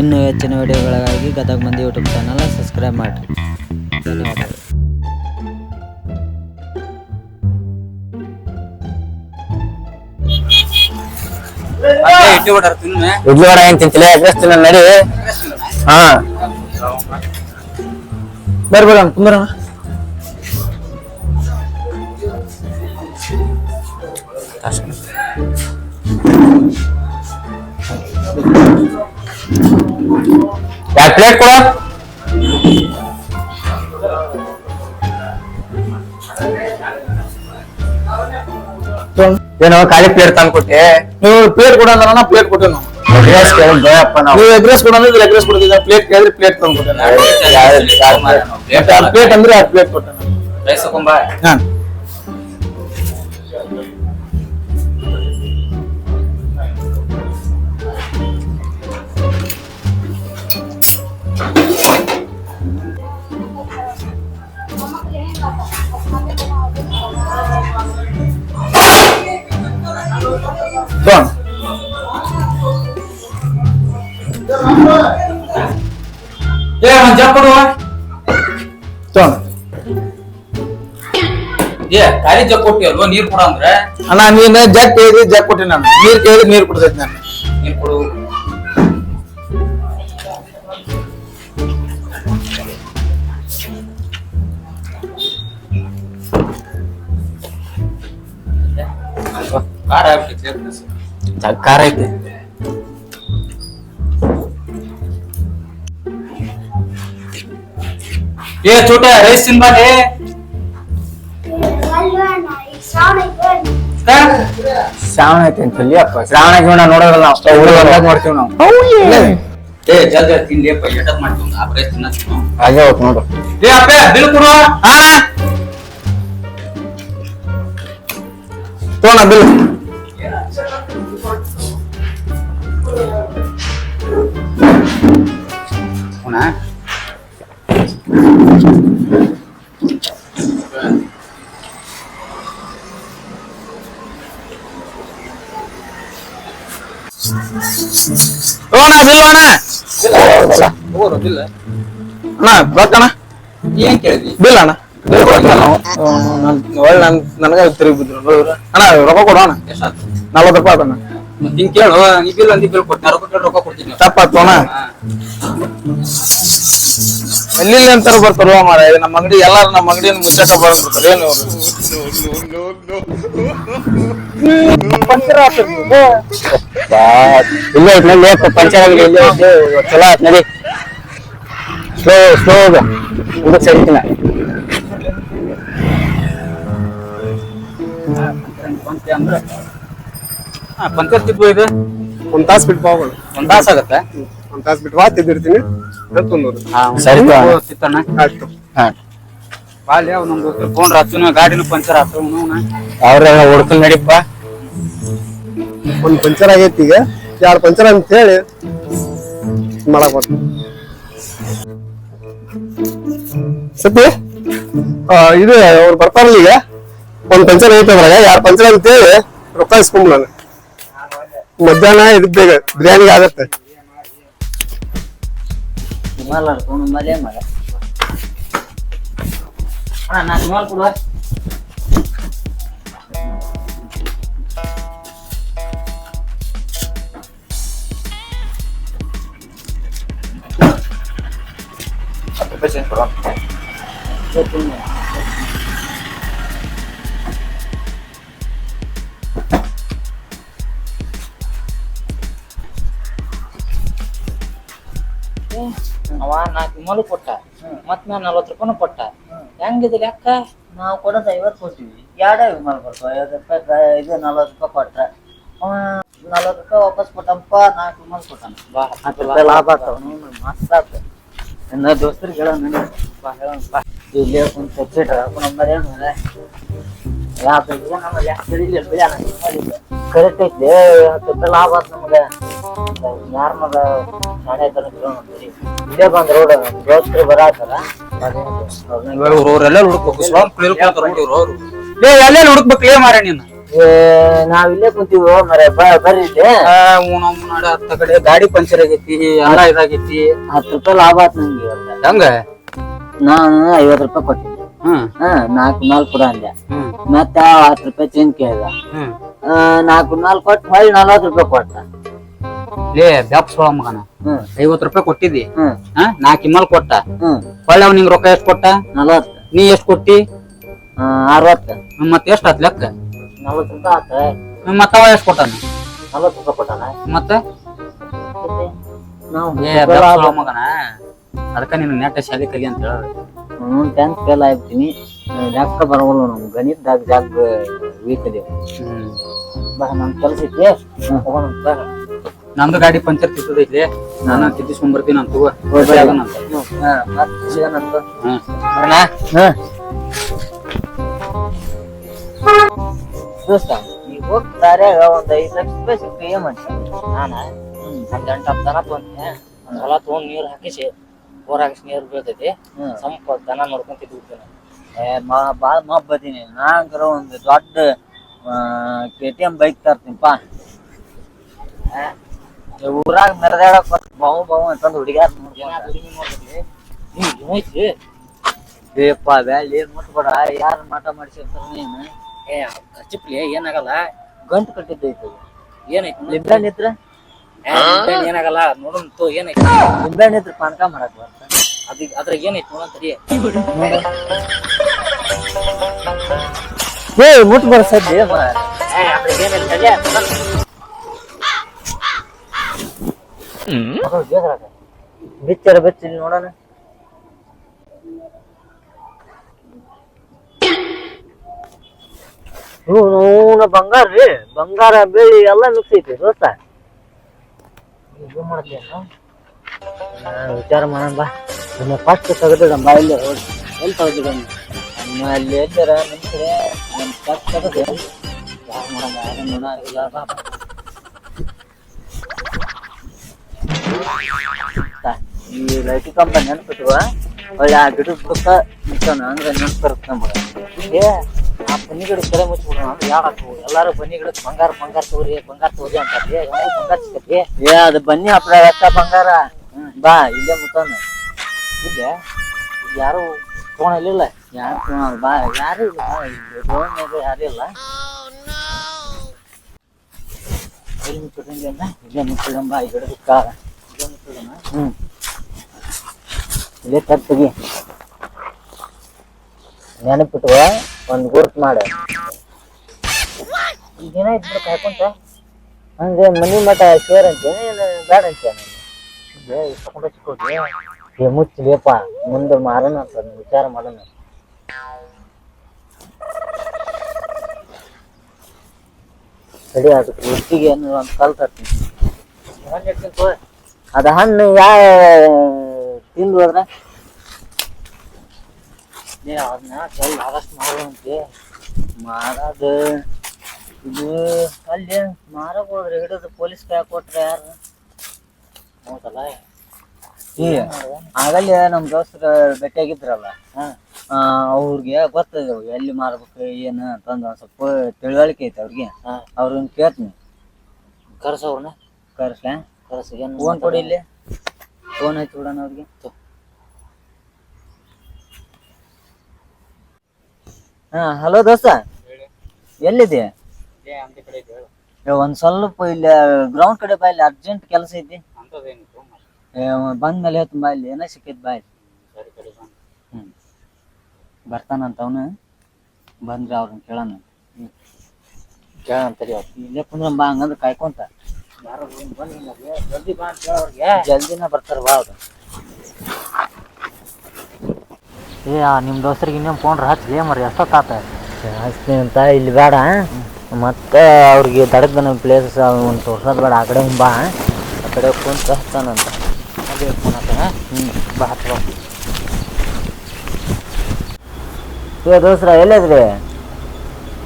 ಇನ್ನೂ ಹೆಚ್ಚಿನ ವಿಡಿಯೋಗಳಿಗಾಗಿ ಗದಗ ಮಂದಿ ಯೂಟ್ಯೂಬ್ ಚಾನಲ್ ಸಬ್ಸ್ಕ್ರೈಬ್ ಮಾಡಿರಿ. ಧನ್ಯವಾದಗಳು. ಇಡ್ಲಿ ವಡ ಏನ್ ತಿಂತಿಲ್ಲ ಎಗ್ರೆಸ್ ತಿನ್ನ ನಡಿ. ಹಾ. ಬರ್ರಿ ಬರ್ರಿ ಕುಂದ್ರಣ. ಪ್ಲೇಟ್ ಕೊಡ. ಏನೋ ಖಾಲಿ ಪ್ಲೇಟ್ ತಂದು ಕೊಟ್ಟೆ ನೀವು ಪ್ಲೇಟ್ ಕೊಡ ಅಂದ್ರಣ್ಣ ಪ್ಲೇಟ್ ಕೊಟ್ಟೆ ನಾವು ಎಗ್ರೆಸ್ ಕೇಳಿದ್ದೆ ಅಪ್ಪ ನಾವು. ನೀವು ಎಗ್ರೆಸ್ ಕೊಡ ಅಂದ್ರೆ ಎಗ್ರೆಸ್ ಕೊಡ್ತಿದ್ದ. ಪ್ಲೇಟ್ ಕೇಳಿದ್ರೆ ಪ್ಲೇಟ್ ತಂದು ಕೊಟ್ಟೆ ಪ್ಲೇಟ್ ಅಂದ್ರೆ ಆ ಪ್ಲೇಟ್ ಕೊಟ್ಟೆ ರೈಸ್ ತಗೊಂಬ ಹಾ. ಏ ಒಂದ್ ಜಗ್ ಕೊಡುವ Don. ಏ ಖಾಲಿ ಜಗ್ ಕೊಟ್ಟಿ ಅಲ್ವಾ ನೀರ್ ಕೊಡ ಅಂದ್ರೆ ಅಣ್ಣ ನೀನು ಜಗ್ ಕೇಳಿದ್ರಿ ಜಗ್ ಕೊಟ್ಟೆ ನಾನು ನೀರ್ ಕೇಳಿದ್ರೆ ನೀರ್ ಕೊಡ್ತೈತಿ ನಾನು ನೀರ್ ಕೊಡು ಖಾರ ಆಗ್ಬಿಟ್ಟೈತಿ ಜಗ್ ಖಾರ ಐತಿ ಏ रईस ರೈಸ್ ತಿನ್ಬಾಲೆ ಶ್ರಾವಣ ಐತೆ ಅಂತ ಅಪ್ಪ ಶ್ರಾವಣ ಜೀವನ ನೋಡೋದಲ್ಲ ನಾವು ಬಂದಾಗ ನೋಡ್ತೀವಿ ನಾವು. ಏ. ಜಲ್ದಿ ತಿನ್ಲಿಪ್ಪ ಎಟಕ್ ಮಾಡ್ತೀವಿ ಆ ಪ್ರೈಸ್ ತಿನ್ನ ಹಾಗೆ ಹೋಗ್ ನೋಡು. ಏ ಅಪ್ಪ ಬಿಲ್ ಕೊಡು. ಹಾ? ತೋಣ ಬಿಲ್. ತೋಣ ಬಿಲ್ ಅಣ್ಣ ಅಣ್ಣ ಬರ್ತಣ್ಣ ಏನ್ ಕೇಳಿದ್ವಿ ಬಿಲ್ ಅಣ್ಣ ಬಿಲ್ ಕೊಡ್ತೀನಿ ನಾವು ಒಳ್ಳೆ ನನ್ ನನಗೆ ಅಣ್ಣ ರೊಕ್ಕ ಕೊಡು ಅಣ್ಣ. ನಲ್ವತ್ತು ರೂಪಾಯಿ ಅದಣ್ಣ ಹಿಂಗ್ ಕೇಳು ನೀ ಬಿಲ್ ಅಂದಿ ಬಿಲ್ ಕೊಟ್ಟು ರೊಕ್ಕ ಕೇಳಿ ರೊಕ್ಕ ಕೊಡ್ತೀನಿ. ತಪ್ಪಾತು ಅಣ್ಣ. ಎಲ್ಲಿ ಅಂತಾರ ಬರ್ತಾರೋ ಮಾರ ನಮ್ಮ ಅಂಗಡಿ ಎಲ್ಲಾರು ನಮ್ಮ ಅಂಗಡಿ ಮುಚ್ಚಕ ಬಂದ್ಬಿಡ್ತಾರೆ ಏನು? ಇಲ್ಲ ಐತ್ ನಡಿ ಏಕ ಪಂಚರ್ ಆಗಲಿ ಇಲ್ಲೇ ಐತಿ ಚಲೋ ಆಯ್ತು ನಡಿ ಸ್ಲೋ ಸ್ಲೋ ಹೋಗ ಇದಕ್ಕೆ ಸರಿತಿನ ಪಂಚೆ ಅಂದ್ರೆ ಹಾ ಪಂಚಾಯತ್ ತಿಪ್ಪು ಇದು ಒಂದ್ ತಾಸ್ ಬಿಟ್ಟು ಹೋಗೋಣ. ಒಂದ್ ತಾಸ ಆಗತ್ತೆ ಒಂದ್ ತಾಸ್ ಬಿಟ್ಟು ಬಾ ತಿದ್ದಿರ್ತೀನಿ ಸರಿ ಆಯ್ತು. ಹಾ. ಬಾಲ್ಯ ನಮ್ದು ಫೋನ್ ರಾತ್ರಿ ಗಾಡಿನೂ ಪಂಚರ್ ಆತ ಅವ್ರ ಹೊಡ್ಕೊಂಡ್ ನಡಿಪ್ಪ. ಒಂದ್ ಪಂಚರ್ ಆಗೈತಿ ಈಗ. ಎರಡು ಪಂಚರ್ ಅಂತ ಹೇಳಿ ಮಾಡಕ್ ಬರ್ತ ಸತಿ ಆ, ಇದು ಅವ್ರು ಬರ್ತಾರಲ್ಲ ಈಗ. ಒಂದ್ ಪಂಚರ್ ಐತೆ ಅದ್ರಾಗ. ಎರಡು ಪಂಚರ್ ಅಂತ ಹೇಳಿ ರೊಕ್ಕ ಇಸ್ಕೊಂಬಿಡೋಣ ಮಧ್ಯಾಹ್ನ ಇದಕ್ ಬೇಗ ಬಿರಿಯಾನಿಗೆ ಆಗತ್ತೆ. ಮಲೆ ಮಗ ಅಣ್ಣ ನಾಲ್ಕು ಮಾಲ್ ಕೊಡುವ ಅವ ನಾಲ್ಕು ವಿಮಲು ಕೊಟ್ಟ ಮತ್ ನಾ ನಲ್ವತ್ತು ರೂಪಾಯಿನೂ ಕೊಟ್ಟ ಹೆಂಗಿದಿಲ್ಲ ಲೆಕ್ಕ ನಾವು ಕೊಡೋದು ಐವತ್ತು ಕೊಟ್ಟಿವಿ ಎರಡೇ ವಿಮಲ್ ಬರ್ತಾವ ಐವತ್ತು ರೂಪಾಯಿ ಇದು ನಲ್ವತ್ತು ರೂಪಾಯಿ ಕೊಟ್ರ. ಅವ ನಲ್ವತ್ತು ರೂಪಾಯಿ ವಾಪಸ್ ಕೊಟ್ಟಂಪ ನಾಲ್ಕು ವಿಮಾನ ಕೊಟ್ಟಾನ ಬಾ ಹತ್ತು ರೂಪಾಯಿ ಲಾಭ ಆಗ್ತಾವ ಮಸ್ತ್ ಆತ ಇನ್ನ ದೋಸ್ತರಿಗೆ ನನಗೆ ಬಾ ಹೇಳೋಣ ಬಾ. ಇಲ್ಲೇ ಕುಂತ ಹೆಚ್ಚಿಟ್ರ ನಂಬರ್ ಏನು ಯಾವ ನಮಗೆ. ಯಾಕೆ ಕರೆಕ್ಟ್ ಐತಿ ಹತ್ತು ರೂಪಾಯಿ ಲಾಭ ಆಯ್ತು ನಮಗೆ. ಯಾರ ಮಗ ತನಕ ಇಲ್ಲೇ ಬಂದು ರೋಡ್ ದೋಸ್ತರು ಬರಾತಾರ ಅವರೆಲ್ಲ ಹುಡುಕ್ಬೇಕು. ಸ್ವಾಮ್ ಕ್ಲಿಯರ್ ಕೊಡ್ತಾರ ನೋಡಿ ಅವ್ರು. ಏ ಎಲ್ಲೆಲ್ಲಿ ಹುಡುಕ್ಬೇಕು? ಏ ಮಾರ ನೀನು. ಏ ನಾವ್ ಇಲ್ಲೇ ಕುಂತೀವಿ ಮರೆ ಬರ್ರಿ ಹತ್ತ ಕಡೆ ಗಾಡಿ ಪಂಚರ್ ಆಗೈತಿ ಎಲ್ಲ ಇದಾಗೈತಿ. ಹತ್ತು ರೂಪಾಯಿ ಲಾಭ ಆತ್ ನಂಗೆ ಹೆಂಗ? ನಾನು ಐವತ್ ರೂಪಾಯಿ ಕೊಟ್ಟಿದ್ದೆ. ಹ್ಮ್. ಹಾ ನಾಲ್ಕು ನಾಲ್ ಕೊಡ ಅಂದೆ. ಹ್ಮ್. ಮತ್ತ ಹತ್ತು ರೂಪಾಯಿ ಚೇಂಜ್ ಕೇಳ್ದ. ನಾಲ್ಕು ನಾಲ್ಕು ನಾಲ್ ಕೊಟ್ಟು ಹೊಳ್ಳಿ ನಲ್ವತ್ತು ರೂಪಾಯಿ ಕೊಟ್ಟ. ಲೇ ಬ್ಯಾಪ್ ಸೊಳ ಮಗನ. ಹ್ಮ್. ಐವತ್ ರೂಪಾಯಿ ಕೊಟ್ಟಿದ್ದಿ. ಹ್ಮ್. ಹಾ ನಾಲ್ಕು ಇಮ್ಮಲ್ ಕೊಟ್ಟ. ಹ್ಮ್. ಹೊಳ್ಳಿ ಅವ್ನ ನಿಂಗ್ ರೊಕ್ಕ ಎಷ್ಟ್ ಕೊಟ್ಟ? ನಲವತ್ತು. ನೀ ಎಷ್ಟ್ ಕೊಟ್ಟಿ? ಅರವತ್ತು. ಮತ್ ಎಷ್ಟ್ ಆತ್ ಲೆಕ್ಕ? ನಲ್ವತ್ತು ರೂಪಾಯಿ ಆತ. ಮತ್ತ ಅವ ಎಷ್ಟ್ ಕೊಟ್ಟಾನ? ನಲ್ವತ್ತು ರೂಪಾಯಿ ಕೊಟ್ಟಾನ? ಮತ್ತ? ನಾವು ಏ ಬ್ಯಾಪ್ ಸೊಳ ಮಗನ. ಅದಕ್ಕ ನಿನ್ ನೆಟ್ಟ ಶಾಲೆ ಕಲಿ ಅಂತ ಹೇಳ ನಾನು ಟೆಂತ್ ಫೇಲ್ ಆಗ್ತೀನಿ ಲೆಕ್ಕ ಬರವಲ್ಲ ನಮ್ ಗಣಿತದಾಗ ಜಾಗ ವೀಕ್ ಅದೇವ್ ಹ್ಮ್. ಬಾ ನಮ್ ಕೆಲ್ಸ ಐತಿ ಹೋಗೋಣ ಬಾ. ನಂದು ಗಾಡಿ ಪಂಚರ್ ತಿದ್ದೈತಿ ನಾನು ತಿದ್ದಿಸ್ಕೊಂಡ್ ಬರ್ತೀನಿ ಅಂತ? ದೋಸ್ತ ಈಗ ಹೋಗ್ ದಾರ್ಯಾಗ ಒಂದ್ ಐದ್ ಲಕ್ಷ ರೂಪಾಯಿ ಸಿಕ್ತು ಏನ್ ಮಾಡ್ತೀನಿ ನಾನ? ಒಂದ್ ಎಂಟ್ ಹತ್ತು ದನ ತೊಗೊಂಡೆ. ಒಂದ್ ಹೊಲ ತೊಗೊಂಡ್ ನೀರ್ ಹಾಕಿಸಿ ಬೋರ್ ಹಾಕಿಸಿ ನೀರ್ ಬೀಳ್ತೈತಿ. ಸ್ವಲ್ಪ ದನ ನೋಡ್ಕೊಂತ ಬಿಡ್ತೀನಿ. ಏ ಮಾ ಬಾಳ್ ಮಬ್ಬ್ ಬದೀನಿ. ನಾಂಕರ ಒಂದ್ ದೊಡ್ಡ ಕೆ ಟಿ ಎಂ ಬೈಕ್ ತರ್ತೀನಿ ಈ ಊರಾಗ ಮೆರೆದಾಡಕ್ ಬಾವು ಬಾವು ಅಂತಂದ್ ಹುಡುಗ್ಯಾರ ನೋಡ್ಕೊಂತ ಏಪ್ಪ ಬ್ಯಾಳಿ ಮುಟ್ಬೇಡ ಯಾರ್ ಮಾಟ ಮಾಡಿಸಿರ್ತಾರ ನೀನು? ಏ ಖರ್ಚಿಪ್ಲಿ ಏನಾಗಲ್ಲ? ಗಂಟು ಕಟ್ಟಿದ್ದೈತಿ. ಏನೈತಿ ಲಿಂಬೆಹಣ್ಣು ಇದ್ರ? ಏನಾಗಲ್ಲ? ನೋಡೋಣ ತೋ ಏನೈತಿ? ಲಿಂಬೆಹಣ್ಣು ಇದ್ರ ಪಾನಕ ಮಾಡಕ್ ಬರ್ತ. ಅದ ಅದ್ರಾಗ ಏನೈತಿ ನೋಡೋಣ ತಡಿ. ಏ ಮುಟ್ ಬರ್ಸದ್ದಿ ಅದ್ರಾಗ ಏನೈತಿ ತಡಿ ಬಿಚ್ಚರ ಬಿಚ್ಚಿ ನೋಡೋಣ. ಇವನು ಬಂಗಾರ ರೀ. ಬಂಗಾರ, ಬೆಳ್ಳಿ ಎಲ್ಲ ಮಿಕ್ಸ್ ಐತಿ ದೋಸ್ತ. ವಿಚಾರ ಮಾಡೋಣ ಬಾ. ನಮ್ಮ ಫಸ್ಟ್ ತೆಗೆದಿಡ ಬಾ ಇಲ್ಲಿ ರೋಡ್ ಎಲ್ಲಿ ತೆಗೆದಿಡ ನಮ್ಮ ಅಲ್ಲಿ ಎಲ್ಲರ ನಿಂತ್ರೆ? ನಮ್ಮ ಫಸ್ಟ್ ತೆಗೆದು. ಮಾಡೋಣ ನೋಡ ಇಲ್ಲ ಬಾ ಬಾ. ತಾ, ಈ ಲೈಟಿ ಕಂಬ ನೆನ್ಪಿಟ್ವ ಒಳ್ಳೆ ಆ ಗಿಡದ ಬುಡಕ್ಕ ನಿಂತಾನ ಅಂದ್ರೆ ನೆನ್ಪಿರುತ್ತೆ ನಮ್ಗೆ ಏ ಆ ಬನ್ನಿ ಗಿಡ ಕಡೆ ಮುಚ್ಚಿಬಿಡೋಣ ಅಂದ್ರೆ ಯಾಕೆ ಎಲ್ಲಾರು ಬನ್ನಿ ಗಿಡಕ್ಕೆ ಬಂಗಾರ ಬಂಗಾರ ತಗೋರಿ ಬಂಗಾರ ತಗೋರಿ ಅಂತಾರೆ ಹೆಂಗು ಬಂಗಾರ ಸಿಕ್ಕತಿ ಏ ಅದು ಬನ್ನಿ ಹಪ್ಪಳ ಎಷ್ಟ ಬಂಗಾರ ಬಾ ಇಲ್ಲೇ ಮುತ್ತಾನ ಈಗ ಯಾರು ತೊಗೊಳಲಿಲ್ಲ ಯಾರು ತೊಗೊಳಲ್ಲ ಬಾ ಯಾರು ಇಲ್ಲ ಇಲ್ಲಿ ಮೇಲೆ ಯಾರು ಇಲ್ಲ ಇಲ್ಲೇ ಮುಚ್ಚಿಡಂ ಬಾ ಈ ಗಿಡದ ಕಾಲ ಹ್ಮ್. ಇಲ್ಲೇ ತಗ್ಗಿ ನೆನಪಿಟ್ವ ಒಂದ್ ಗುರ್ತ್ ಮಾಡ. ಈಗೇನ ಇದ್ಬಿಡು ಕಾಯ್ಕೊಂತ? ಹಂಗೆ ಮನಿ ಮಠ ಶೇರ್ ಅಂತೇನೆ ಏನು ಬೇಡ ಅಂತೇನೆ ಏ ಮುಚ್ಚಲಿಯಪ್ಪ ಮುಂದೆ ಮಾರೋಣ ಅಂತ ವಿಚಾರ ಮಾಡೋಣ. ಸರಿ, ಅದಕ್ಕೆ ಒಟ್ಟಿಗೆ ಒಂದು ಕಲ್ ತರ್ತೀನಿ. ಅದ ಹಣ್ಣು ಯಾ ತಿಂದು ಹೋದ್ರ? ಅದನ್ನ ಚಲ್ ಆದಷ್ಟು ಮಾಡುವಂತೆ. ಮಾಡೋದು. ಇದು ಅಲ್ಲಿ ಮಾರಕ್ ಹೋದ್ರೆ ಹಿಡಿದು ಪೊಲೀಸ್ ಕೈ ಕೊಟ್ರೆ ಯಾರು? ಹೌದಲ್ಲ? ಆಗಲ್ಲೇ ನಮ್ಮ ದೋಸ್ತರು ಭೇಟಿಯಾಗಿದ್ರಲ್ಲ? ಅವ್ರಿಗೆ ಗೊತ್ತದ ಎಲ್ಲಿ ಮಾರ್ಬೇಕು ಏನು ಅಂತಂದು ಒಂದ್ ಸ್ವಲ್ಪ ತಿಳುವಳಿಕೆ ಐತೆ ಅವ್ರಿಗೆ. ಅವ್ರನ್ನ ಕೇಳ್ತೀನಿ. ಕರ್ಸವ್ರನ್ನ ಕರ್ಸ್ಲ? ಫೋನ್ ಕೊಡಿ ಇಲ್ಲಿ. ಫೋನ್ ಆಯ್ತು ಬಿಡೋಣ ಅವ್ರಿಗೆ. ಹಾ ಹಲೋ ದೋಸ್ತ. ಎಲ್ಲಿದೆ ಏ, ಒಂದ್ ಸ್ವಲ್ಪ ಇಲ್ಲಿ ಗ್ರೌಂಡ್ ಕಡೆ ಬಾ ಇಲ್ಲಿ ಅರ್ಜೆಂಟ್ ಕೆಲಸ ಐತಿ. ಬಂದ್ಮೇಲೆ ಹೇಳ್ತು ಬಾ ಇಲ್ಲಿ ಏನೋ ಸಿಕ್ಕಿದ್ ಬಾ ಇಲ್ಲಿ. ಹ್ಮ್ ಬರ್ತಾನಂತ ಅವನು. ಬಂದ್ರೆ ಅವ್ರನ್ನ ಕೇಳೋಣ. ಕೇಳಂತರಿ ಇಲ್ಲೇ ಕುಂದ್ರ ಬಾ ಹಂಗಂದ್ರೆ ಕಾಯ್ಕೊಂತ. ಜಲ್ದಿನ ಬರ್ತಾರ ಬಾ ಅವ್ರು. ಏ ನಿಮ್ಮ ದೋಸ್ತರಿಗೆ ಇನ್ನೊಂದು ಫೋನ್ ಹಚ್ಚಿ ಮರಿ ಎಷ್ಟೊತ್ತಾತ ಹಚ್ತೀನಿ ಅಂತ ಇಲ್ಲಿ ಬೇಡ. ಮತ್ತೆ ಅವ್ರಿಗೆ ದಡದ ಪ್ಲೇಸ್ ಒಂದು ತೋರ್ಸೋದು ಬೇಡ ಆ ಕಡೆ ಬಾ. ಆ ಕಡೆ ಫೋನ್ ಹಚ್ತಾನಂತ ಅದೇ ಫೋನ್ ಹ್ಞೂ ಬಾ ಹಚ್ಚ ಏ ದೋಸ್ರ ಎಲ್ಲಿದ್ರಿ?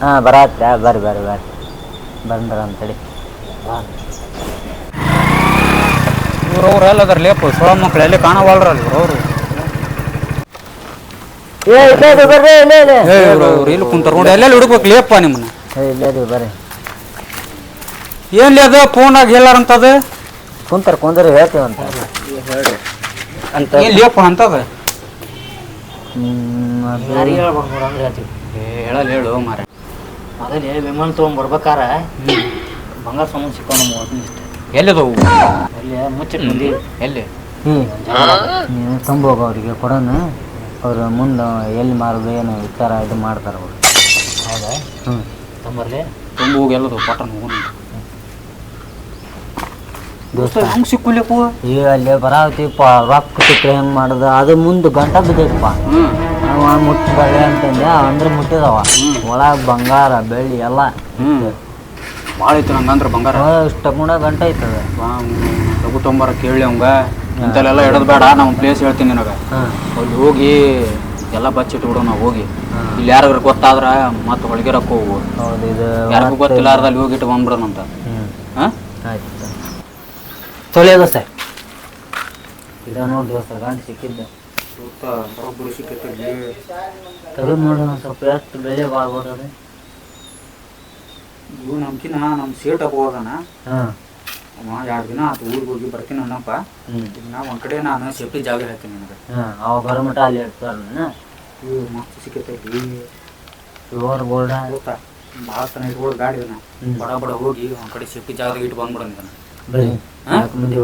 ಹಾಂ ಬರತ್ತೆ ಬರ್ರಿ ಬರ್ರಿ ಬರ್ರಿ. ಬಂದ್ರ ಅಂತೇಳಿ. ಬಾ ಇವ್ರವ್ರು ಎಲ್ಲ ಅದಾರ ಲೇಪ ಸೊಳ ಮಕ್ಳು ಎಲ್ಲಿ ಇವ್ರವ್ರು? ಇಲ್ಲ ಇಲ್ಲ ಏ ಇವ್ರವ್ರು ಇಲ್ಲಿ ಕುಂತಾರ ನೋಡಿ ಎಲ್ಲೆಲ್ಲಿ ಹುಡುಕ್ಬೇಕು ಲೇಪ ನಿಮ್ಮನ್ನ? ಬರ್ರಿ. ಏನ್ಲಿ ಅದು ಫೋನಾಗ ಹೇಳಾರಂತದ? ಕುಂತಾರ ಕುಂದ್ರ ಹೇಳ್ತೇವೆ ಅಂತ. ಏನ್ ಲೇಪ ಅಂತದ? ಹೇಳಲ್ಲ ಹೇಳು ಮಾರ ಮೊದಲೇ ವಿಮಾನ ತೊಗೊಂಬರ್ಬೇಕಾರ ಬಂಗಾರ ಸಾಮಾನು ಸಿಕ್ಕೊಂಡು ಮೂವತ್ತು ಇಷ್ಟ. ಎಲ್ಲಿದವು? ಅಲ್ಲಿ ಮುಚ್ಚಿಟ್ಟು ಬಂದಿ ಎಲ್ಲಿ? ನೀವು ತಂಬೋಗ ಅವರಿಗೆ ಕೊಡೋಣ. ಅವ್ರು ಮುಂದೆ ಎಲ್ಲಿ ಮಾರೋದು ಏನು ವಿಚಾರ ಇದು ಮಾಡ್ತಾರೆ ಅವರು. ಹೌದಾ? ಹ್ಞೂ ತಂಬರ್ಲಿ ತುಂಬ ಹೋಗಿ ಎಲ್ಲದು ಪಟ್ಟಣ ಹೋಗೋಣ ದೋಸ್ತ ಹಂಗೆ ಸಿಕ್ಕುಲಿಪ್ಪ ಈಗ ಅಲ್ಲಿ ಬರಾವತಿಪ್ಪ ರೊಕ್ಕ ಸಿಕ್ಕರೆ ಹೆಂಗೆ ಮಾಡೋದು? ಅದು ಮುಂದೆ ಗಂಟ ಬಿದ್ದೈತಪ್ಪ. ಅವ ಮುಟ್ಟಬಳ್ಳಿ ಅಂತಂದೆ ಅಂದ್ರೆ ಮುಟ್ಟಿದವ. ಒಳಗೆ ಬಂಗಾರ ಬೆಳ್ಳಿ ಎಲ್ಲ. ಹ್ಞೂ ಭಾಳ ಐತಿ ನಂಗಂದ್ರೆ ಬಂಗಾರ. ಇಷ್ಟ ಗಂಟೆ ಗಂಟ ಐತದ. ಬಾ ತಗು ತೊಂಬಾರ ಕೇಳಿ ಅವಂಗ. ಇಂಥಲ್ಲೆಲ್ಲ ಇಡೋದು ಬೇಡ ನಾವು ಪ್ಲೇಸ್ ಹೇಳ್ತೀನಿ ನಿನಗೆ. ಅಲ್ಲಿ ಹೋಗಿ ಎಲ್ಲ ಬಚ್ಚಿಟ್ಬಿಡು ನಾವು ಹೋಗಿ. ಇಲ್ಲಿ ಯಾರಿಗಾರ ಗೊತ್ತಾದ್ರೆ ಮತ್ತೆ ಹೊಳಗಿರಕ್ಕೆ ಹೋಗು. ಹೌದು ಇದು ಯಾರಿಗೂ ಗೊತ್ತಿಲ್ಲಾರ್ದ ಅಲ್ಲಿ ಹೋಗಿಟ್ಟು ಬಂದ್ಬಿಡೋಣಂತ. ಹ್ಞೂ ಹಾಂ? ಆಯ್ತು. ತೊಳೆಯೋದ ಸರ್. ಇದ ನೋಡಿ ದೋಸ್ತ ಗಂಟು ಸಿಕ್ಕಿದ್ದು. ಸಿಕ್ಕಿತ್ತು ನೋಡಿ ನೋಡೋಣ ಸ್ವಲ್ಪ ಎಷ್ಟು ಬೆಲೆ ಬಾಳ್ಬೋದು ಅದು. ಇವು ನಮ್ಕಿನ ನಮ್ಮ ಸೇಟ್ ಹೋಗೋದನ ಹಾಂ. ಅವ ಎರಡು ದಿನ ಆತು ಊರಿಗೆ ಹೋಗಿ ಬರ್ತೀನಿ ಅನ್ನಪ್ಪ. ಈಗ ನಾ ಒಂದು ಕಡೆ ನಾನು ಸೇಫ್ಟಿ ಜಾಗ ಹೇಳ್ತೀನಿ ನಿನಗೆ. ಹಾಂ ಅವ ಬರೋ ಮಟ್ಟ ಅಲ್ಲಿ ಇರ್ತಾರ ಇವು ಮಸ್ತ್ ಸಿಕ್ಕೈತೆ ಪ್ಯೂರ್ ಗೋಲ್ಡ್ ಗೊತ್ತಾ? ಭಾಳ ಚೆನ್ನಾಗಿ ಇಟ್ಕೊಳ್ಳೋ ಗಾಡಿ ಇದನ್ನ ಬಡ ಬಡ ಹೋಗಿ ಒಂದ್ ಕಡೆ ಸೇಫ್ಟಿ ಜಾಗದಾಗ ಇಟ್ಟು ಬಂದ್ಬಿಡೋಣ ಇದನ್ನ ಬರೀ ಮುಂದೆ ನಾಲ್ಕು ಮಂದಿ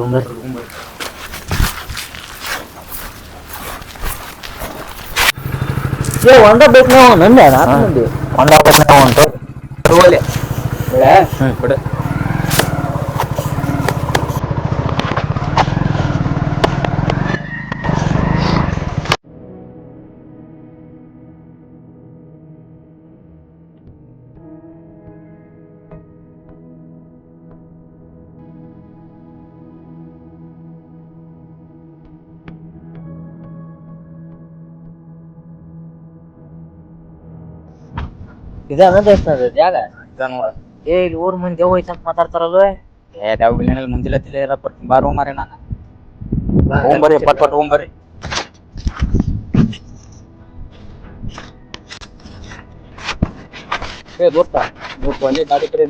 ಏ ಒಂದ ಬೇಕು ನಾವು ನಂದೆ ನಾಲ್ಕು ಮಂದಿ. ಒಂದ ಬೇಕು ನಾವು ಅಂತ ತಗೊಳ್ಳಿ. ಬಿಡು ಇದ ಅನ್ನೋದು ಜಾಗ ಏ ಇಲ್ಲಿ ಊರ್ ಮಂದಿ ಯಾವ ಐತಂತ ಮಾತಾಡ್ತಾರಲ್ವ? ಏ ಯಾವ ಬಿಲ್ಡಿಂಗ್ ಮುಂದಿಲ್ಲ ತಿಲ್ಲ ಇರ ಬಾರೋ ಮಾರಿ ನಾನು. ಹೋಗ್ಬರ್ರಿ ಪಟ್ ಪಟ್ ಹೋಗ್ಬರ್ರಿ ಏ ದೋಸ್ತ ನೀವು ಒಂದೇ ಗಾಡಿ ಕಡೆ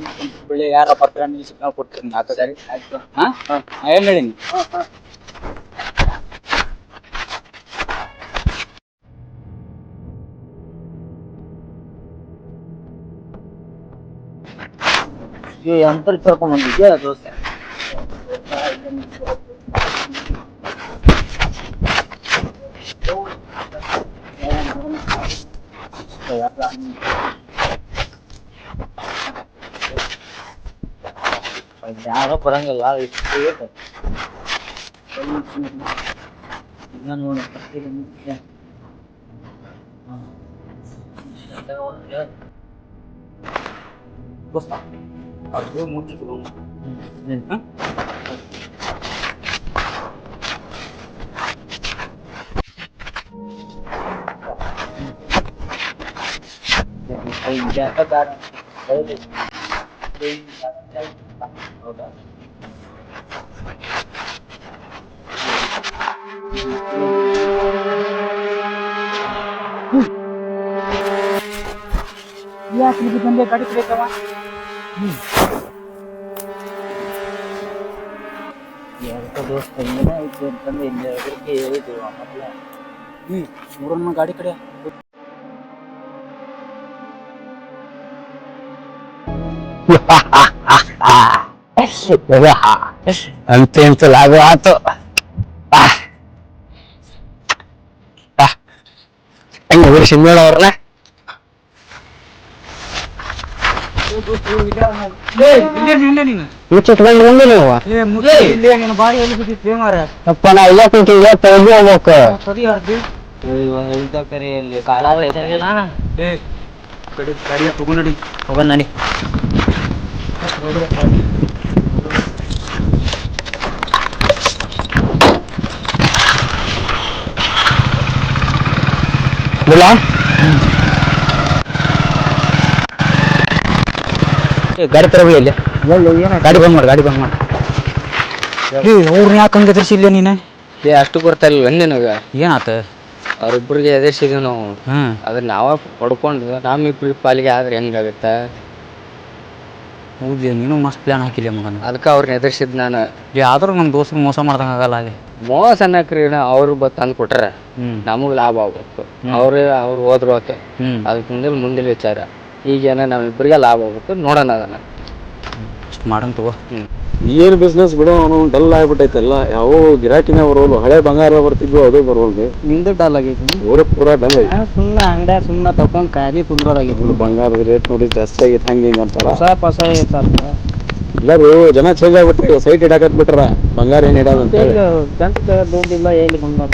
ಬೆಳ್ಳಿ ಯಾರ ಬರ್ತಾರೆ ನೀವು ಸಿಗ್ನಲ್ ಕೊಡ್ತೀನಿ ಆತ ಗಾಡಿ ಆಯ್ತು. ಹಾ ಹಾಂ? ಏನು ಹೇಳೀನಿ? ಏ ಅಂತರ್ ಕರ್ಕೊಂಡ್ ಬಂದಿದ್ಯಾ ದೋಸ್ತ ಯಾರೋ ಬರಂಗಿಲ್ಲ ಇಷ್ಟು ಇರುತ್ತೆ. ಈಗ ನೋಡು, ಈಗ ಮುಖ್ಯ. ಹ್ಮ್. ದೋಸ್ತ ಅದು ಮುಚ್ಚಿಟ್ಟು ಹ್ಮ್. ಹಾಂ ಹೌದಾ ಯಾಕೆ ಇಲ್ಲಿ ಬಂದೆ ಗಾಡಿ ಕಡೆಕವ ಯಾವ್ದೋ ದೋಸ್ತ ಏನಾಯ್ತು ಅಂತಂದು ಇಲ್ಲಿ ಎದುರಿಗೆ ಹೇಳಿದ್ದೀವಿ ಮೊದಲ ಹ್ಞೂ ನೋಡೋಣ ಗಾಡಿ ಕಡೆ ಅಂತ ಎಂತ ಲಾಭ ಆತು ಆ. ಆ. ಹೆಂಗ ಊರು ಸಿಂಧೋಳ ಅವ್ರನ್ನ ಇಲ್ಲೇ ನೀನು ಮುಚ್ಚಿಟ್ಕೊಂಡು ಬಂದು ನೀವು ಏ ಮುಚ್ಚಿ ಇಲ್ಲೇ ನೀನು ಬಾರಿ ಎಲ್ಲಿ ಬಿದ್ದಿತ್ತು ಮಾರ ಅಪ್ಪ ನಾ ಇಲ್ಲ ಕುಂತಿದ್ದೆ ತೆಗೆದು ಹೋಗ್ಬೇಕು ಸರಿ ಆಡ್ದಿ ಹೇಳ್ದ ಕರೆ ಇಲ್ಲಿ ಕಾಲ ಇದಾಗಿಲ್ಲ ಏ ಕಡೆ ಗಾಡಿ ತಗೊಂಡು ನಡಿ ಹೋಗೋಣ ನಡಿ ಇಲ್ಲ ಏ, ಗಾಡಿ ತರಬೇಕು ಇಲ್ಲಿ. ಗಾಡಿ ಬಂದ್ ಮಾಡಿ ಗಾಡಿ ಬಂದ್ ಮಾಡಿ. ಅವ್ರನ್ನ ಯಾಕೆ ಹಂಗೆ ಎದುರಿಸಿಲ್ಲ ನೀನು? ಏ ಅಷ್ಟು ಬರ್ತಾ ಇಲ್ಲ ನಿನಗ ಏನಾತ? ಅವ್ರಿಬ್ರಿಗೆ ಎದುರಿಸಿದ್ವಿ ನಾವು. ಹ್ಞೂ ಅದ್ರ ನಾವ ಹೊಡ್ಕೊಂಡು ನಮ್ಮಿಬ್ರಿಗೆ ಪಾಲಿಗೆ ಆದ್ರೆ ಹೆಂಗಾಗತ್ತ ಹೌದು ನೀನು ಮಸ್ತ್ ಪ್ಲಾನ್ ಹಾಕಿಲ್ಲ ಮಗನ. ಅದಕ್ಕೆ ಅವ್ರನ್ನ ಎದುರಿಸಿದ್ ನಾನು. ಏ ಆದ್ರೂ ನಮ್ಮ ದೋಸ್ತ ಮೋಸ ಮಾಡ್ದಂಗೆ ಆಗಲ್ಲ ಹಾಗೆ. ಮೋಸ ಅನ್ನಕ್ರಿ ಅವ್ರು ಬ ತಂದು ಕೊಟ್ರ. ಹ್ಞೂ ನಮಗೆ ಲಾಭ ಆಗ್ಬೇಕು. ಅವ್ರ ಅವ್ರು ಹೋದ್ರು ಆತ. ಹ್ಞೂ ಅದಕ್ಕೆ ಮುಂದೆ ಮುಂದಿನ ವಿಚಾರ. ಈಗೇನ ನಮ್ಮಿಬ್ಬರಿಗೆ ಲಾಭ ಆಗ್ಬೇಕು ನೋಡೋಣ ಅದನ್ನ. ಮಾಡೋಣ ತಗೋ. ಹ್ಞೂ ಏನು ಬಿಸ್ನೆಸ್ ಬಿಡೋ ಅವನು ಡಲ್ ಆಗ್ಬಿಟ್ಟೈತಲ್ಲ ಯಾವ ಗಿರಾಕಿನೇ ಬರೋಲ್ಲ ಹಳೆ ಬಂಗಾರ ಬರ್ತಿದ್ವು ಅದು ಬರೋದು ನಿಂದು ಡಲ್ ಆಗೈತಿ ಊರ ಪೂರ ಡಲ್ ಐತಿ ಸುಮ್ಮನೆ ಅಂಗಡಿ ಸುಮ್ಮನೆ ತಕೊಂಡ್ ಖಾಲಿ ಕುಂದ್ರೋದಾಗೈತಿ ಫುಲ್ ಬಂಗಾರದ ರೇಟ್ ನೋಡಿ ಜಾಸ್ತಿ ಆಗೈತೆ ಹಂಗೆ ಹಿಂಗೆ ಅಂತಾರ. ಹೊಸ ಹೊಸ ಐತಲ್ಲ ಎಲ್ಲರೂ ಜನ ಚೇಂಜ್ ಆಗ್ಬಿಟ್ರಿ ಸೈಟ್ ಇಡಾಕತ್ ಬಿಟ್ರ. ಬಂಗಾರ ಏನ್ ಇಡೋದು ಅಂತ ಹೇಳಿ. ಗಂಟೆ ದುಡ್ಡಿಲ್ಲ ಎಲ್ಲಿ ಬಂಗಾರ?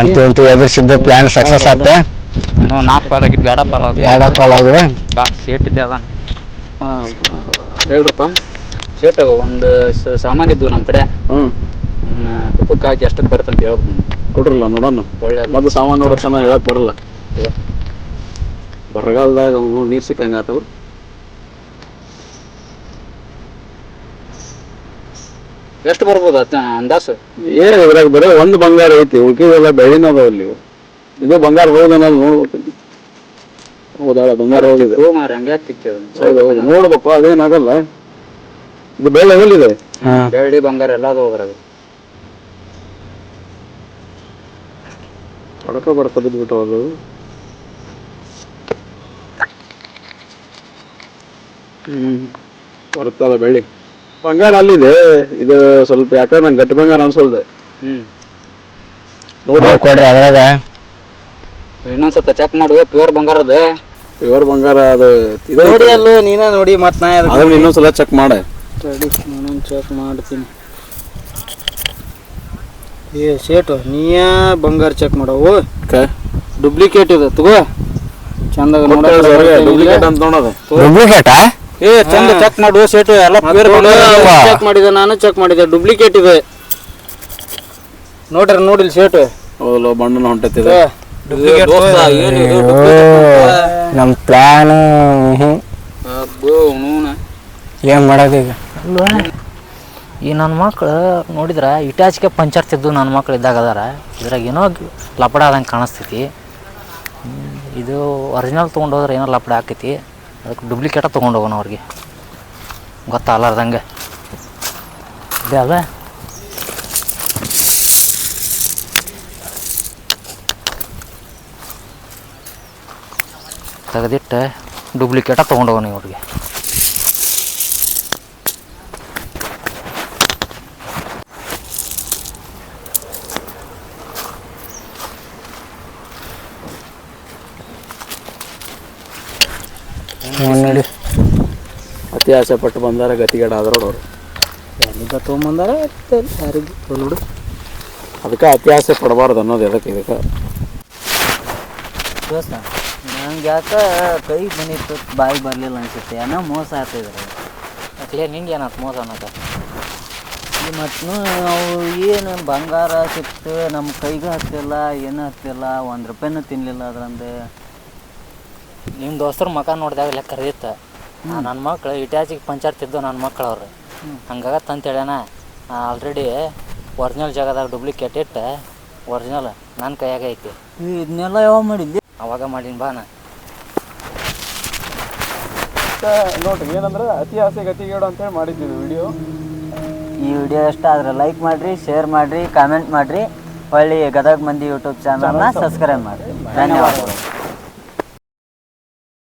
ಅಂತೂ ಅಂತೂ ಎದುರಿಸಿದ್ದು ಪ್ಲಾನ್ ಸಕ್ಸಸ್ ಆತ ಇನ್ನೂ ನಾಲ್ಕು ಪಾಲ್ ಆಗಿದ್ದು ಬೇಡ ಪಾಲ್ ಎರಡು ಪಾಲ್ ಆಗಿವೆ ಬಾ ಸೇಟ್ ಇದೆ ಅದ. ಹೇಳ್ರಪ್ಪ. ಸೇಟ್ ಒಂದು ಸಾಮಾನು ಇದ್ವು ನಮ್ಮ ಕಡೆ. ಹ್ಞೂ ತುಪ್ಪಕ್ಕೆ ಹಾಕಿ ಎಷ್ಟಕ್ಕೆ ಬರುತ್ತೆ ಅಂತ ಹೇಳ್ಬೇಕು ಕೊಡ್ರಲ್ಲ ನೋಡೋಣ. ಒಳ್ಳೆ ಮೊದಲು ಸಾಮಾನು ನೋಡೋ ಚೆನ್ನಾಗಿ ಹೇಳಕ್ ಬರಲ್ಲ. ಬರಗಾಲದಾಗ ನೀರು ನೀರ್ ಸಿಕ್ಕಂಗ ಆತವು. ಎಷ್ಟು ಬರ್ಬೋದು ಅತ್ತ ಅಂದಾಸು ಏನ್ ಇದ್ರಾಗ ಬರೀ ಒಂದು ಬಂಗಾರ ಐತಿ. ಉಳ್ಕಿದೆಲ್ಲ ಬೆಳ್ಳಿನ ಅದಾವ ಅಲ್ಲಿ ಇವು. ಇದು ಬಂಗಾರ ಅನ್ನೋದು ನೋಡ್ಬೇಕು. ಹೌದಾಳ ಬಂಗಾರ ಹೋಗಿದೆ ಹೌದು ಹೌದು ನೋಡ್ಬೇಕು ಅದೇನಾಗಲ್ಲ. ಇದು ಬೆಳ್ಳಿ ಎಲ್ಲಿದೆ? ಬೆಳ್ಳಿ ಬಂಗಾರ ಎಲ್ಲ ಅದು ಬಡಕ ಬಡಕ ಬಿದ್ಬಿಟ್ಟು ಅದು ಹ್ಮ್. ಬರುತ್ತಲ್ಲ ಬೆಳ್ಳಿ? ಬಂಗಾರ ಅಲ್ಲಿದೆ. ಇದು ಸ್ವಲ್ಪ ಯಾಕಂದ್ರೆ ನಂಗೆ ಗಟ್ಟಿ ಬಂಗಾರ ಅನ್ಸಲ್ದೆ. ಹ್ಮ್. ನೋಡಿ ಕೊಡ್ರಿ ಅದ್ರಾಗ. ಇನ್ನೊಂದ್ಸತ ಚೆಕ್ ಮಾಡುವ ಪ್ಯೂರ್ ಬಂಗಾರ ಅದೇ. ಪ್ಯೂರ್ ಬಂಗಾರ ಅದು ಇದು ನೋಡಿ ಅಲ್ಲ ನೀನ ನೋಡಿ ಮತ್ ನಾ ಅದನ್ನ ಇನ್ನೊಂದ್ಸಲ ಚೆಕ್ ಮಾಡ. ಚೆಕ್ ಮಾಡ್ತೀನಿ. ಏ ಸೇಟು ನೀಯ ಬಂಗಾರ ಚೆಕ್ ಮಾಡವು? ಡೂಪ್ಲಿಕೇಟ್ ಇದೆ ತಗೋ. ಚಂದಾಗ ಡೂಪ್ಲಿಕೇಟ್ ಅಂತ ನೋಡೋದು. ಡೂಪ್ಲಿಕೇಟಾ ಏ ಚಂದ ಚೆಕ್ ಮಾಡು ಶೇಟು ಎಲ್ಲ ಚೆಕ್ ಮಾಡಿದೆ ನಾನು ಚೆಕ್ ಮಾಡಿದೆ ಡೂಪ್ಲಿಕೇಟ್ ಇದೆ. ನೋಡ್ರಿ ನೋಡಿಲ್ ಸೇಟು ಓಲೋ ಬಣ್ಣನ ಹೊಂಟೈತಿದೆ ದೋಸ್ತ ಏನು ಇದು ನಮ್ಮ ಪ್ಲಾನ್ ಏನು ಮಾಡೋದು ಈಗ? ಈ ನನ್ನ ಮಕ್ಳು ನೋಡಿದ್ರೆ ಇಟಾಚಿಕೆ ಪಂಚರ್ ತಿದ್ದು ನನ್ನ ಮಕ್ಳು ಇದ್ದಾಗ ಅದಾರ. ಇದ್ರಾಗ ಏನೋ ಲಪಡ ಆದಂಗೆ ಕಾಣಿಸ್ತೈತಿ. ಇದು ಒರಿಜಿನಲ್ ತೊಗೊಂಡೋದ್ರೆ ಏನೋ ಲಪಡ ಆಕೈತಿ. ಅದಕ್ಕೆ ಡೂಪ್ಲಿಕೇಟ ತೊಗೊಂಡು ಹೋಗೋಣ ಅವ್ರಿಗೆ. ಗೊತ್ತಾಗಲಾರ್ದಂಗೆ. ಇದೆ ಅದ ತೆಗೆದಿಟ್ಟು ಡೂಪ್ಲಿಕೇಟ ತೊಗೊಂಡೋಗೋಣ ಇವ್ರಿಗೆ ನೋಡಿ ಅತಿ ಆಸೆ ಪಟ್ಟು ಬಂದಾರ ಗತಿಗೇಡ ಆದ್ರೋಡವ್ರು ಅವ್ರು. ಎಲ್ಲಿಂದ ತೊಗೊಂಬಂದಾರ ಯಾರಿಗೆ ನೋಡು ಅದಕ್ಕೆ ಅತಿ ಆಸೆ ಪಡಬಾರ್ದು ಅನ್ನೋದು ಎದಕ್ಕೆ ಇದಕ್ಕೆ? ಯಾಕೆ ಕೈ ಬಂದಿತ್ತು ಬಾಯಿ ಬರಲಿಲ್ಲ ಅನಿಸುತ್ತೆ? ಏನೋ ಮೋಸ ಆಗ್ತಿದ್ದಾರೆ ಅಕ್ಲೇ ನಿಂಗೆ ಏನಾಯ್ತು ಮೋಸ ಅನ್ನೋದು ಈ ಮತ್ತು ಅವು ಏನು ಬಂಗಾರ ಸಿಕ್ತು ನಮ್ಮ ಕೈಗೂ ಹತ್ತಿಲ್ಲ ಏನೂ ಹತ್ತಿಲ್ಲ ಒಂದು ರೂಪಾಯಿನೂ ತಿನ್ನಲಿಲ್ಲ ಅದ್ರಂದು. ನಿಮ್ಮ ದೋಸ್ತರ ಮಕ ನೋಡಿದಾಗ ಲೆಕ್ಕ ಕರೆದಿತ್ತು ನನ್ನ ಮಕ್ಳು ಇಟ್ಯಾಚಿಗೆ ಪಂಚಾಯತ್ ತಿದ್ದು ನನ್ನ ಮಕ್ಳು ಅವ್ರು. ಹಂಗಾಗತ್ತೆ ಅಂತ ಹೇಳ್ಯಾನ ಆಲ್ರೆಡಿ ಒರಿಜಿನಲ್ ಜಾಗದಾಗ ಡೂಪ್ಲಿಕೇಟ್ ಇಟ್ಟು ಒರಿಜಿನಲ್ ನನ್ನ ಕೈಯಾಗ ಐತಿ. ಇದನ್ನೆಲ್ಲ ಯಾವಾಗ ಮಾಡಿದ್ದೆ? ಅವಾಗ ಮಾಡೀನಿ ಬಾ ನಾ. ನೋಡ್ರಿ ಏನಂದ್ರೆ ಅತಿ ಆಸೆ ಗತಿಗೇಡು ಅಂತೇಳಿ ಮಾಡಿದ್ದೀವಿ ವಿಡಿಯೋ. ಈ ವಿಡಿಯೋ ಇಷ್ಟ ಆದ್ರೆ ಲೈಕ್ ಮಾಡ್ರಿ ಶೇರ್ ಮಾಡ್ರಿ ಕಾಮೆಂಟ್ ಮಾಡ್ರಿ. ಹೊಳ್ಳಿ ಗದಗ ಮಂದಿ ಯೂಟ್ಯೂಬ್ ಚಾನಲ್ನ ಸಬ್ಸ್ಕ್ರೈಬ್ ಮಾಡ್ರಿ. ಧನ್ಯವಾದಗಳು.